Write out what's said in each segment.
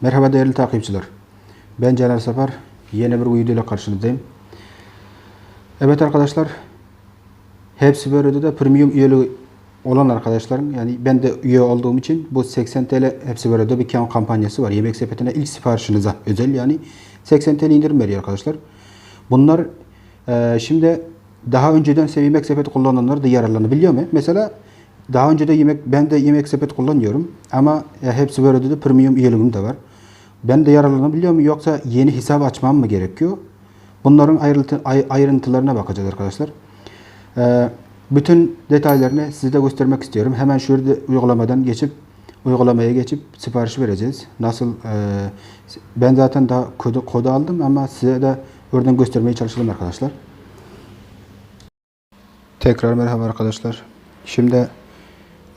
Merhaba değerli takipçiler. Ben Celal Safar. Yeni bir video ile karşınızdayım. Evet arkadaşlar. Hepsi böyle de premium üyeliği olan arkadaşlarım. Yani ben de üye olduğum için bu 80 TL hepsi böyle de bir kampanyası var. Yemek sepetine ilk siparişinize özel yani 80 TL indirim veriyor arkadaşlar. Bunlar e, şimdi daha önceden ise yemek sepeti kullananlar da yararlanabiliyor mu? Mesela daha önce de yemek ben de yemek sepet kullanıyorum ama e, hepsi böyle de premium üyeliğim de var. Ben de yararlanabiliyor mu yoksa yeni hesap açmam mı gerekiyor? Bunların ayrıntı, ay- ayrıntılarına bakacağız arkadaşlar. Ee, bütün detaylarını size göstermek istiyorum. Hemen şurada uygulamadan geçip uygulamaya geçip sipariş vereceğiz. Nasıl e, ben zaten daha kodu, kodu aldım ama size de oradan göstermeye çalışalım arkadaşlar. Tekrar merhaba arkadaşlar. Şimdi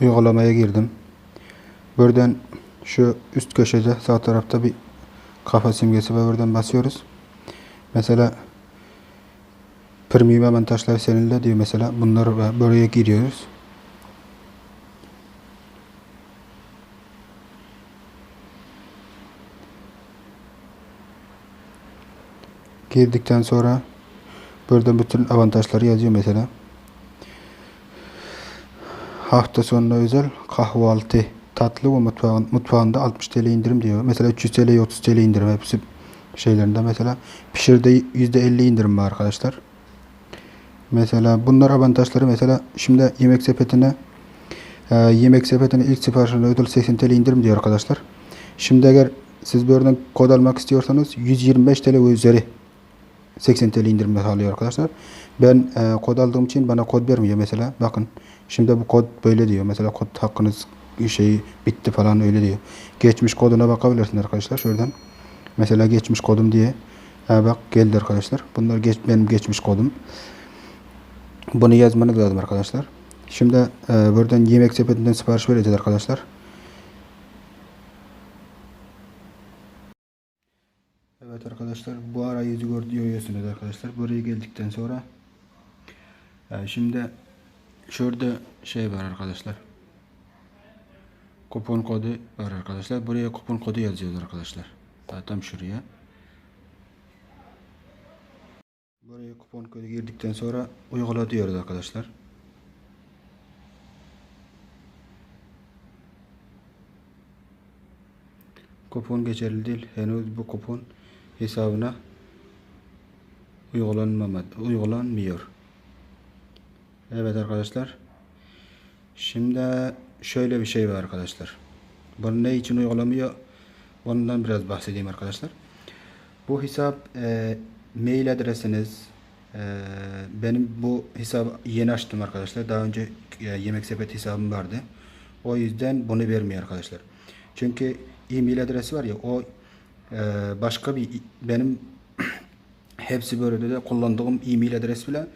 uygulamaya girdim. Buradan şu üst köşede sağ tarafta bir kafa simgesi var. Buradan basıyoruz. Mesela premium avantajlar seninle diyor mesela. Bunları buraya giriyoruz. Girdikten sonra burada bütün avantajları yazıyor mesela. Hafta sonuna özel kahvaltı tatlı ve mutfağın, mutfağında 60 TL indirim diyor. Mesela 300 TL'ye 30 TL indirim hepsi şeylerinde mesela pişirde %50 indirim var arkadaşlar. Mesela bunlar avantajları mesela şimdi yemek sepetine e, yemek sepetine ilk siparişine ödül 80 TL indirim diyor arkadaşlar. Şimdi eğer siz buradan kod almak istiyorsanız 125 TL ve üzeri 80 TL indirim sağlıyor arkadaşlar. Ben e, kod aldığım için bana kod vermiyor mesela. Bakın şimdi bu kod böyle diyor. Mesela kod hakkınız şeyi bitti falan öyle diyor. Geçmiş koduna bakabilirsin arkadaşlar şuradan. Mesela geçmiş kodum diye. Ha bak geldi arkadaşlar. Bunlar geç, benim geçmiş kodum. Bunu yazmanız lazım arkadaşlar. Şimdi e, buradan yemek sepetinden sipariş vereceğiz arkadaşlar. Evet arkadaşlar bu arayüzü görüyorsunuz arkadaşlar. Buraya geldikten sonra e, şimdi şurada şey var arkadaşlar. Kupon kodu var arkadaşlar. Buraya kupon kodu yazıyoruz arkadaşlar. Tam şuraya. Buraya kupon kodu girdikten sonra uygula diyoruz arkadaşlar. Kupon geçerli değil. Henüz bu kupon hesabına uygulanmıyor. Evet arkadaşlar. Şimdi şöyle bir şey var arkadaşlar. Bunu ne için uygulamıyor? Ondan biraz bahsedeyim arkadaşlar. Bu hesap e, mail adresiniz e, benim bu hesabı yeni açtım arkadaşlar. Daha önce e, yemek sepeti hesabım vardı. O yüzden bunu vermiyor arkadaşlar. Çünkü e-mail adresi var ya o e, başka bir benim hepsi böyle de kullandığım e-mail adresi bile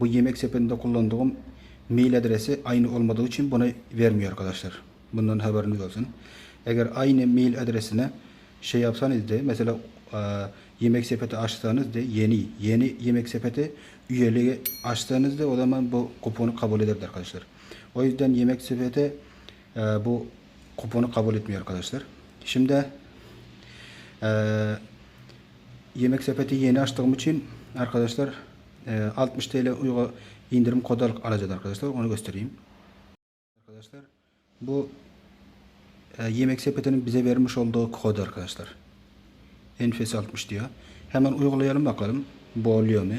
bu yemek sepetinde kullandığım mail adresi aynı olmadığı için bunu vermiyor arkadaşlar. Bundan haberiniz olsun. Eğer aynı mail adresine şey yapsanız da mesela e, yemek sepeti açsanız da yeni yeni yemek sepeti üyeliği açsanız da o zaman bu kuponu kabul eder arkadaşlar. O yüzden yemek sepeti e, bu kuponu kabul etmiyor arkadaşlar. Şimdi e, yemek sepeti yeni açtığım için arkadaşlar e, 60 TL uygu indirim kodu al- alacağız arkadaşlar. Onu göstereyim. Arkadaşlar bu e, yemek sepetinin bize vermiş olduğu kod arkadaşlar. Enfes 60 diyor. Hemen uygulayalım bakalım. Bu oluyor mu?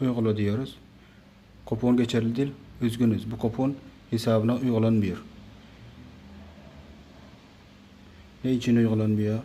Uygula diyoruz. Kupon geçerli değil. Üzgünüz. Bu kupon hesabına uygulanmıyor. Ne için uygulanmıyor?